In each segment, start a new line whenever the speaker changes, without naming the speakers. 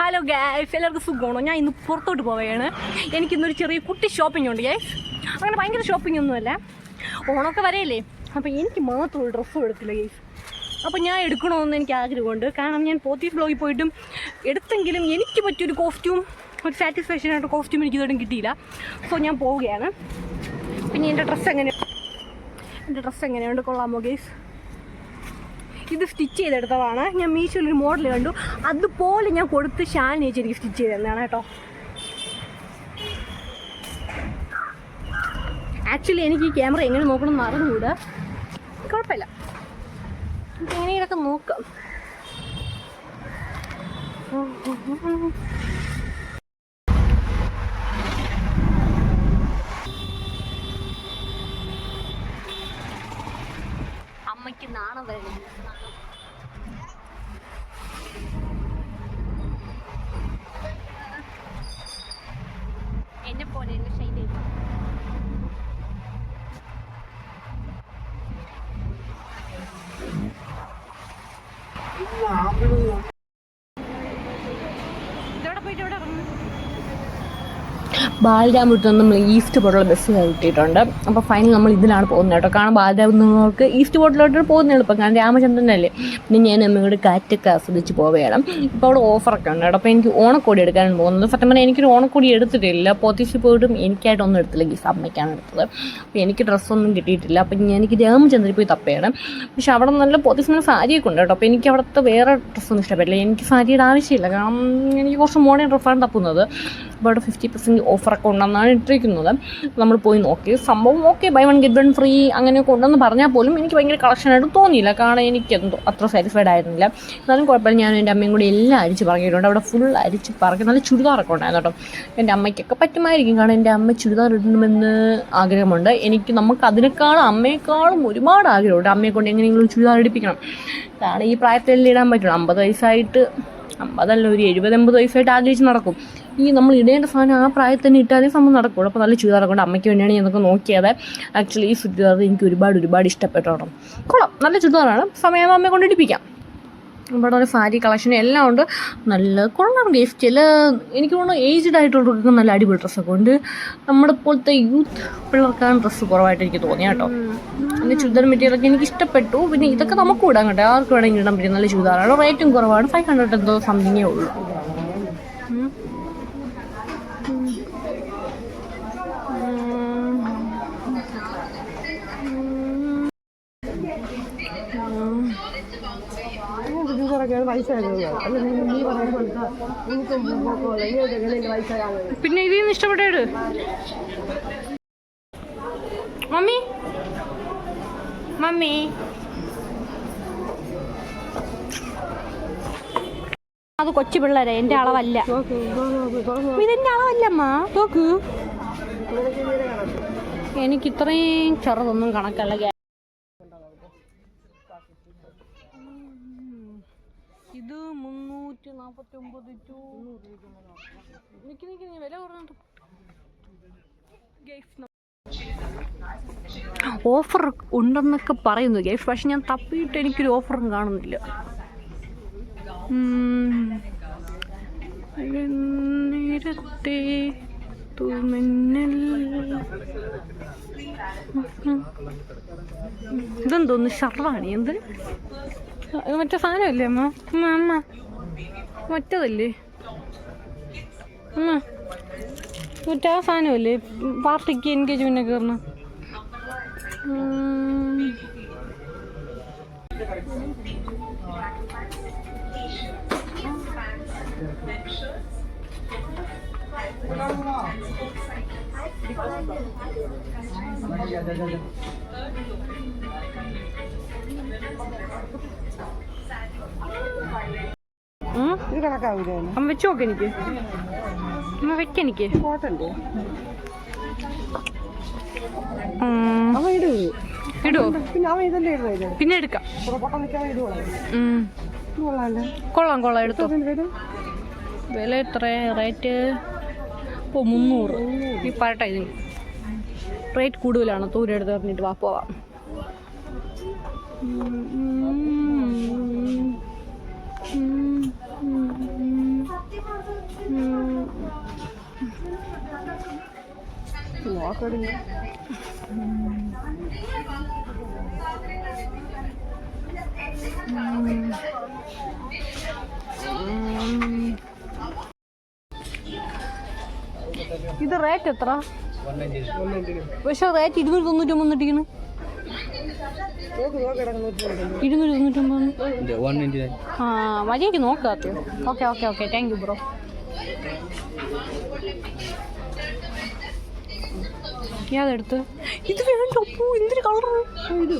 Hello guys എല്ലാവർക്കും സുഖമാണോ? ഞാൻ ഇന്ന് പുറത്തോട്ട് പോവുകയാണ്. എനിക്കിന്നൊരു ചെറിയ കുട്ടി ഷോപ്പിംഗ് ഉണ്ട് ഗൈസ് അങ്ങനെ ഭയങ്കര ഷോപ്പിംഗ് ഒന്നുമല്ല. ഓണമൊക്കെ വരെയല്ലേ? അപ്പോൾ എനിക്ക് മാത്രം ഡ്രസ്സ് എടുക്കില്ല ഗൈസ് അപ്പോൾ ഞാൻ എടുക്കണമെന്ന് എനിക്ക് ആഗ്രഹമുണ്ട്. കാരണം ഞാൻ പോത്തീസ് ബ്ലോഗിൽ പോയിട്ടും എടുത്തെങ്കിലും എനിക്ക് പറ്റിയൊരു കോസ്റ്റ്യൂം ഒരു സാറ്റിസ്ഫാക്ഷൻ ആയിട്ട് കോസ്റ്റ്യൂം എനിക്ക് ഇതുവരെ കിട്ടിയില്ല. സോ ഞാൻ പോവുകയാണ്. പിന്നെ എന്റെ ഡ്രസ്സ് എങ്ങനെ എന്റെ ഡ്രസ്സ് എങ്ങനെയുണ്ട്? കൊള്ളാമോ ഗൈസ് ഇത് സ്റ്റിച്ച് ചെയ്തെടുത്തതാണ്. ഞാൻ മീഷോയിൽ ഒരു മോഡൽ കണ്ടു. അതുപോലെ ഞാൻ കൊടുത്ത് ഷാൻ ചേച്ചി എനിക്ക് സ്റ്റിച്ച് ചെയ്ത് തന്നെയാണ് കേട്ടോ. ആക്ച്വലി എനിക്ക് ഈ ക്യാമറ എങ്ങനെ നോക്കണം എന്ന് അറിഞ്ഞുകൂട്? കുഴപ്പമില്ല. എങ്ങനെയൊക്കെ നോക്കാം. మామూలు ബാലരാമപുരത്ത് നിന്ന് നമ്മൾ ഈസ്റ്റ് പോയിട്ടുള്ള ബസ് കിട്ടിയിട്ടുണ്ട്. അപ്പോൾ ഫൈനൽ നമ്മൾ ഇതിലാണ് പോകുന്നത് കേട്ടോ. കാരണം ബാലരാമപുരത്ത് ഈസ്റ്റ് പോട്ടിലോട്ട് പോകുന്ന എളുപ്പം കാരണം രാമചന്ദ്രനല്ലേ പിന്നെ ഞാൻ അമ്മയോട് കാറ്റൊക്കെ ആസ്വദിച്ച് പോവുകയാണ്. ഇപ്പോൾ അവിടെ ഓഫറൊക്കെ ഉണ്ട് കേട്ടോ. അപ്പോൾ എനിക്ക് ഓണക്കോടി എടുക്കാനാണ് പോകുന്നത്. സത്യം പറഞ്ഞാൽ എനിക്കൊരു ഓണക്കോടി എടുത്തിട്ടില്ല. പോത്തിച്ച് പോയിട്ടും എനിക്കായിട്ടൊന്നും എടുത്തില്ല. ഗീസ് അമ്മയ്ക്കാണ് എടുത്തത്. അപ്പോൾ എനിക്ക് ഡ്രസ്സൊന്നും കിട്ടിയിട്ടില്ല. അപ്പോൾ ഞാൻ എനിക്ക് രാമചന്ദ്രൻ പോയി തപ്പയാണ്. പക്ഷെ അവിടെ നല്ല പോത്തിസിന് സാരിയൊക്കെ ഉണ്ട് കേട്ടോ. അപ്പോൾ എനിക്ക് അവിടുത്തെ വേറെ ഡ്രസ്സൊന്നും ഇഷ്ടപ്പെട്ടില്ല. എനിക്ക് സാരിയുടെ ആവശ്യമില്ല. കാരണം എനിക്ക് കുറച്ച് മോഡേൺ ഡ്രസ്സാണ് തപ്പുന്നത്. അവിടെ ഫിഫ്റ്റി പെർസെന്റ് ഓഫറൊക്കെ ഉണ്ടെന്നാണ് ഇട്ടിരിക്കുന്നത്. നമ്മൾ പോയി നോക്കി. സംഭവം okay buy one get one free അങ്ങനെയൊക്കെ ഉണ്ടെന്ന് പറഞ്ഞാൽ പോലും എനിക്ക് ഭയങ്കര കളക്ഷനായിട്ട് തോന്നിയില്ല. കാരണം എനിക്ക് എന്തോ അത്ര സാറ്റിസ്ഫൈഡ് ആയിരുന്നില്ല. എന്നാലും കുഴപ്പമില്ല. ഞാൻ എന്റെ അമ്മയും കൂടി എല്ലാം അരിച്ച് പറഞ്ഞിട്ടുണ്ട് അവിടെ ഫുൾ അരിച്ച് പറക്കി നല്ല ചുരിദാറൊക്കെ ഉണ്ടായിരുന്നു കേട്ടോ. എന്റെ അമ്മയ്ക്കൊക്കെ പറ്റുമായിരിക്കും. കാരണം എന്റെ അമ്മ ചുരിദാർ ഇടണമെന്ന് ആഗ്രഹമുണ്ട്. എനിക്ക് നമുക്ക് അതിനേക്കാളും അമ്മയെക്കാളും ഒരുപാട് ആഗ്രഹമുണ്ട്. അമ്മയെ കൊണ്ട് എങ്ങനെയെങ്കിലും ചുരിദാർ എടുപ്പിക്കണം കാരണം ഈ പ്രായത്തിൽ ഇടാൻ പറ്റുള്ളൂ. അമ്പത് വയസ്സായിട്ട് അമ്പതല്ല ഒരു എഴുപത് എൺപത് വയസ്സായിട്ട് ആഗ്രഹിച്ച് നടക്കും. ഈ നമ്മൾ ഇടേണ്ട സാധനം ആ പ്രായത്തിൽ തന്നെ ഇട്ടാലേ സംഭവം നടക്കുള്ളൂ. അപ്പോൾ നല്ല ചുരിദാറൊക്കെ കൊണ്ട് അമ്മയ്ക്ക് വേണ്ടിയാണ് ഞാനൊക്കെ നോക്കിയത്. ആക്ച്വലി ഈ ചുരിദാർ എനിക്ക് ഒരുപാട് ഒരുപാട് ഇഷ്ടപ്പെട്ടോണം. കൊള്ളാം. നല്ല ചുരിദാറാണ്. സമയം അമ്മയെ കൊണ്ട് ഇടിപ്പിക്കാം. ഇവിടെ ഒരു സാരി കളക്ഷൻ എല്ലാം ഉണ്ട്. നല്ല കൊള്ളാം ഗിഫ്റ്റ് ചില എനിക്ക് തോന്നുന്നു ഏജ്ഡ് ആയിട്ടുള്ളവർക്ക് നല്ല അടിപൊളി ഡ്രസ്സൊക്കെ ഉണ്ട്. നമ്മുടെ പോലത്തെ യൂത്ത് പിള്ളേർക്കാണ് ഡ്രസ്സ് കുറവായിട്ട് എനിക്ക് തോന്നിയ കേട്ടോ. പിന്നെ ചുരിദാർ മെറ്റീരിയലൊക്കെ എനിക്ക് ഇഷ്ടപ്പെട്ടു. പിന്നെ ഇതൊക്കെ നമുക്ക് ഇടാൻ കേട്ടോ. ആർക്ക് വേണമെങ്കിൽ ഇടാൻ പറ്റും. നല്ല ചുരിദാറാണ്. റേറ്റും കുറവാണ്. ഫൈവ് ഹൺഡ്രഡ് എന്തോ സംതിങ്ങേ ഉള്ളൂ. പിന്നെ ഇതിൽ നിന്ന് ഇഷ്ടപ്പെട്ടേട് മമ്മി? മമ്മി? അത് കൊച്ചു പിള്ളേരെ എന്റെ അളവല്ല. ഇതെന്റെ അളവല്ല അമ്മ നോക്ക് എനിക്ക് ഇത്രയും ചെറുതൊന്നും കണക്കല്ല. ഇത് മുന്നൂറ്റി നാപ്പത്തി ഒമ്പത് ടു നിക്ക് നിക്ക് നീ വില കുറഞ്ഞു ഓഫർ ഉണ്ടെന്നൊക്കെ പറയുന്നു ഗൈഫ് പക്ഷെ ഞാൻ തപ്പിയിട്ട് എനിക്കൊരു ഓഫറും കാണുന്നില്ല. നേരത്തെ തുമിന്നൽ ഇതെന്തോന്ന് ഷർവാണി എന്ത്? മറ്റേ സാധനമല്ലേ അമ്മ? അമ്മ അമ്മ. മറ്റതല്ലേ? അമ്മ മറ്റേ ആ സാധനമല്ലേ? പാർട്ടിക്ക് എൻഗേജ്മെന്റ് കയറണ
ഇത് കണക്കാവൂലേ
അമ്മ വെച്ച് നോക്ക് എനിക്ക്. അമ്മ വെക്ക
എനിക്ക്.
ഉം.
അവൻ ഇടൂ.
ഇടുവോ
പിന്നെ അവൻ ഇതല്ലേ ഇടുന്നത്
പിന്നെ എടുക്കാം. കൊള്ളാം കൊള്ളാം എടുത്തോ. വില? എത്ര റേറ്റ്? ഇപ്പോൾ മുന്നൂറ് ഈ പറട്ടെ ഇതിന് റേറ്റ് കൂടുതലാണ് തൂരെടുത്ത് പറഞ്ഞിട്ട് വാ പോവാം ഇത് റേറ്റ് എത്ര? പക്ഷെ റേറ്റ് ഇരുന്നൂറ്റി തൊണ്ണൂറ്റൊമ്പത് ഇട്ടിരിക്കുന്നു ഇരുന്നൂറ്റി തൊണ്ണൂറ്റൊമ്പത് ആ മര്യാദയ്ക്ക് നോക്കാത്ത okay okay okay thank you bro ഞാനെടുത്ത് ഇത് വേണ്ട അപ്പോ എന്തൊരു കളർ ഇത്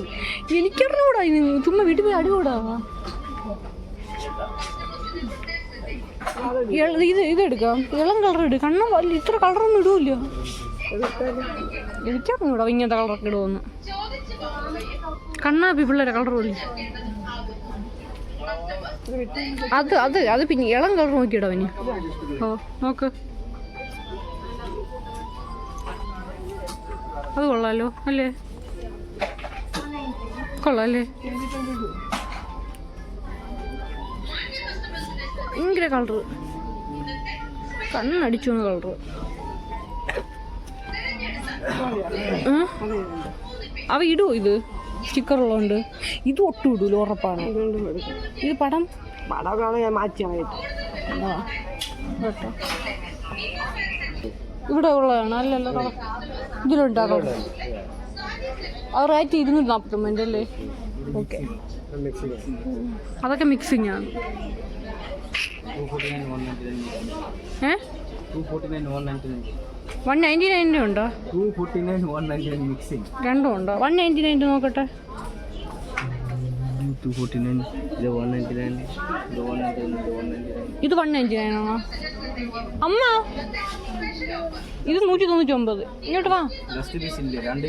എനിക്കറിഞ്ഞൂടാ ഇത് ചുമ്മാ വീട്ടിൽ പോയി അടികൂടാ ഇത് ഇത് എടുക്കാം. ഇളം കളർ ഇട്. കണ്ണ ഇത്ര കളറൊന്നും ഇടൂല്ല. എനിക്കറിഞ്ഞൂടാ ഇങ്ങനത്തെ കളറൊക്കെ ഇടുമെന്ന് കണ്ണാപ്പി പിള്ളേരെ കളർ പോലെ അത് അത് അത് പിന്നെ ഇളം കളർ നോക്കിയിടാ പിന്നെ ഓ നോക്ക്. അത് കൊള്ളാലോ അല്ലേ? കൊള്ളാല്ലേ ഭയങ്കര കളറ് കണ്ണടിച്ചു കളറ് അവ ഇടുവോ ഇത്? സ്റ്റിക്കർ ഉള്ളതുകൊണ്ട് ഇത് ഒട്ടും ഇടൂല ഉറപ്പാണ്. ഇത് പടം?
പടം ഞാൻ മാറ്റിയായിട്ട്
ഇവിടെ ഉള്ളതാണ് അല്ലല്ലോ ഇതിലുണ്ടാകും റേറ്റ് ഇരുന്നൂറ്റി നാൽപ്പത്തൊമ്പതിന്റെ അല്ലേ? ഓക്കെ അതൊക്കെ മിക്സിങ് ആണ്. ഏ? വൺ നയന്റി നയന്റെ ഉണ്ടോ? രണ്ടും ഉണ്ടോ? വൺ നയന്റി നയന്റെ നോക്കട്ടെ. ഇത് വൺ നയന്റി നയൻ ആണോ? അമ്മ ഇത് നൂറ്റി തൊണ്ണൂറ്റി ഒമ്പത് ഇങ്ങോട്ട് വാ.
രണ്ട്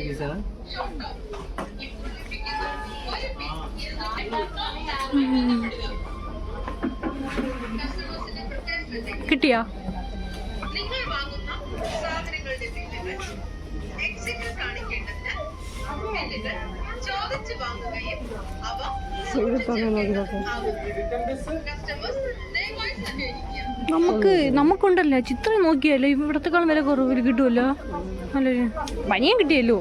കിട്ടിയാ?
നിങ്ങൾ വാങ്ങുന്ന സാധനങ്ങളുടെ ബില്ലുകൾ എക്സിറ്റിൽ കാണിക്കേണ്ടതിന് ബില്ലുകൾ ചോദിച്ചു വാങ്ങുകയും അവ
നമുക്ക് നമുക്കുണ്ടല്ലോ. ചിത്രം നോക്കിയല്ലോ ഇവിടത്തെക്കാളും വില കുറവിൽ കിട്ടുമല്ലോ? നല്ലൊരു പനിയും കിട്ടിയല്ലോ?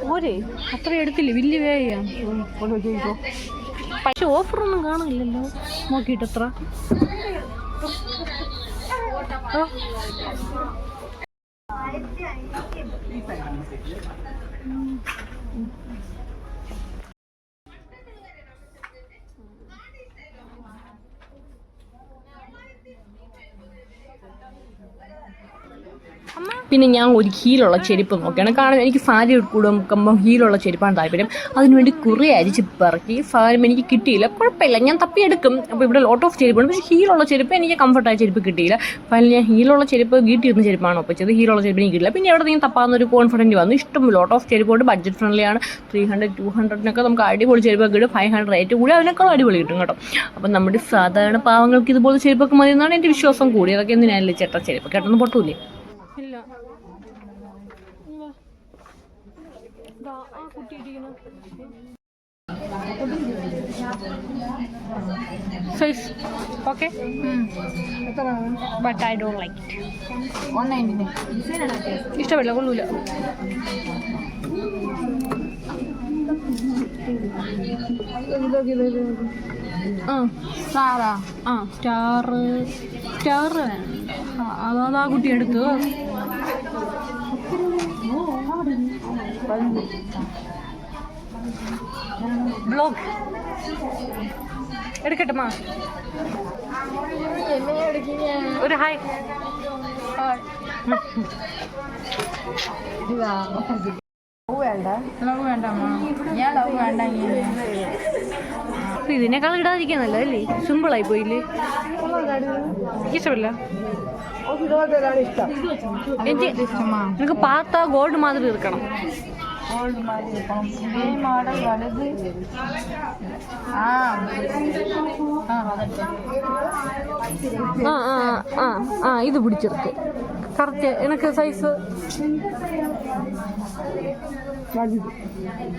പോരെ? അത്ര എടുത്തില്ല? വലിയ വേഗം. പക്ഷെ ഓഫറൊന്നും കാണില്ലല്ലോ നോക്കിയിട്ട് എത്ര ഓ. പിന്നെ ഞാൻ ഒരു ഹീലുള്ള ചെരുപ്പ് നോക്കിയാണ് കാരണം എനിക്ക് സാരി കൊടുക്കുമ്പോൾ ഹീലുള്ള ചെരുപ്പാണ് താല്പര്യം. അതിനുവേണ്ടി കുറേ അരിച്ച് പിറക്കി. സാരി എനിക്ക് കിട്ടിയില്ല. കുഴപ്പമില്ല. ഞാൻ തപ്പിയെടുക്കും അപ്പോൾ ഇവിടെ ലോട്ട് ഓഫ് ചെരുപ്പുണ്ട്. പക്ഷേ ഹീലുള്ള ചെരുപ്പ് എനിക്ക് കംഫർട്ടായ ചെരുപ്പ് കിട്ടിയില്ല. ഫൈനലി ഞാൻ ഹീലുള്ള ചെരുപ്പ് വീട്ടിൽ ഇരുന്ന ചെരുപ്പാണ് ഒപ്പിച്ചത്. ഹീലുള്ള ചെരുപ്പ് എനിക്ക് കിട്ടില്ല പിന്നെ എവിടെ നിന്ന് തപ്പാവുന്ന ഒരു കോൺഫിഡന്റ് വന്നു. ഇഷ്ടം ലോട്ട് ഓഫ് ചെരുപ്പുണ്ട് ബഡ്ജറ്റ് ഫ്രണ്ട്ലിയാണ് ത്രീ ഹൺഡ്രഡ് ടു ഹൺഡ്രഡിനൊക്കെ നമുക്ക് അടിപൊളി ചെരുപ്പൊക്കെ കിട്ടും. ഫൈവ് ഹൺഡ്രഡ് റേറ്റ് കൂടി അതിനേക്കാളും അടിപൊളി കിട്ടും കേട്ടോ. അപ്പം നമ്മുടെ സാധാരണ പാവങ്ങൾക്ക് ഇതുപോലെ ചെരുപ്പൊക്കെ മതി എന്നാണ് എന്റെ വിശ്വാസം. കൂടി അതൊക്കെ എന്തിനാണല്ലേ ചേട്ടാ ചെരുപ്പ് കേട്ടൊന്നും പൊട്ടൂലേ? ഇല്ല. Size okay but I don't like ഇഷ്ടമല്ല കൊള്ളൂല. ആ.
സാറാ
ആ? സ്റ്റാർ സ്റ്റാർ അതാ കുട്ടി എടുത്തു. ബ്ലോഗ് എടുക്കട്ടെ മാ. ഒരു ഹായ് ഇതിനേക്കാൾ ഇടാതിരിക്കുന്നല്ലോ അല്ലേ സിമ്പിളായി പോയില്ലേ? ഇഷ്ടമല്ല
ഇതുപോലത്തെ ഇഷ്ടം
എനിക്ക് എനിക്ക് പാത്ത ഗോൾഡ് മാതിരി ഇരിക്കണം.
മോഡൽ വലുത്. ആ.
ആ ആ ആ ആ ഇത് പിടിച്ചെടുക്ക്. கரெக்டு எனக்கு சைஸு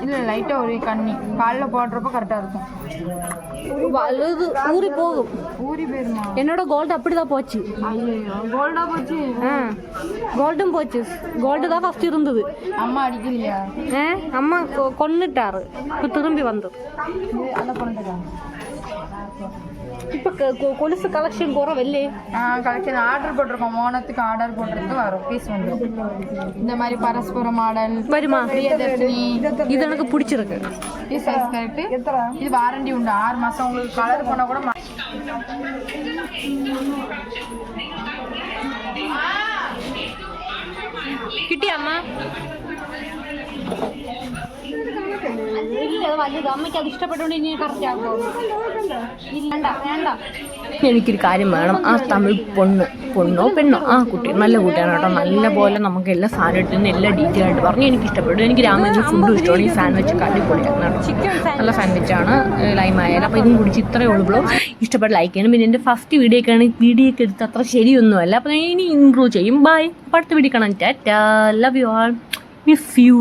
இல்லை லைட்டாக ஒரு கண்ணி காலில் போடுறப்ப கரெக்டாக இருக்கும்
அழுது ஊறி போகும்
ஊறி போயிருமா
என்னோட கோல்டு அப்படி தான்
போச்சு கோல்டாக போச்சு
ஆ கோல்டும் போச்சு கோல்டு தான் ஃபஸ்ட் இருந்தது
அம்மா அடிக்கலையா
ஆ அம்மா கொன்னுட்டாரு திரும்பி
வந்து
இப்போ கொலுசு கலெக்ஷன் குறவல்லே
ஆ கலெக்ஷன் ஆர்டர் போட்டிருக்கோம். மோனத்துக்கு ஆர்டர் போட்டிருக்கு. வரும். பீஸ் வந்துடும் இந்த மாதிரி பரஸ்பர மாடல்
வருமா? இது எனக்கு பிடிச்சிருக்கு.
இது சைஸ் கரெக்ட் இது வாரண்டி உண்டு. ஆறு மாசம் உங்களுக்கு கலர் பண்ணா கூட மா-
എനിക്കൊരു കാര്യം വേണം. ആ തമിഴ് പൊണ്ണ് പൊണ്ണോ പെണ്ണോ ആ കുട്ടി നല്ല കുട്ടിയാണ് കേട്ടോ. നല്ല പോലെ നമുക്ക് എല്ലാ സാധനം ഇട്ടുന്ന എല്ലാ ഡീറ്റെയിൽ ആയിട്ട് പറഞ്ഞു. എനിക്ക് ഇഷ്ടപ്പെട്ടു എനിക്ക് രാമേന്ദ്ര ഫുഡ് ഇഷ്ടമാണ്? ഈ സാൻഡ്വിച്ച് അടിപൊളിയാണ് കേട്ടോ നല്ല സാൻഡ്വിച്ചാണ് ആയാലും. അപ്പോൾ ഇതും കുടിച്ച് ഇത്രയേ ഉള്ളൂ ഇഷ്ടപ്പെട്ട് ലൈക്ക് ചെയ്യണം. പിന്നെ എന്റെ ഫസ്റ്റ് വീഡിയോ ഒക്കെ ആണെങ്കിൽ വീഡിയോ ഒക്കെ എടുത്ത് അത്ര ശരിയൊന്നുമല്ല. അപ്പോൾ ഞാൻ ഇനി ഇമ്പ്രൂവ് ചെയ്യും. ബൈ അപ്പോൾ അടുത്ത വീഡിയോ കാണാൻ tata love you all miss you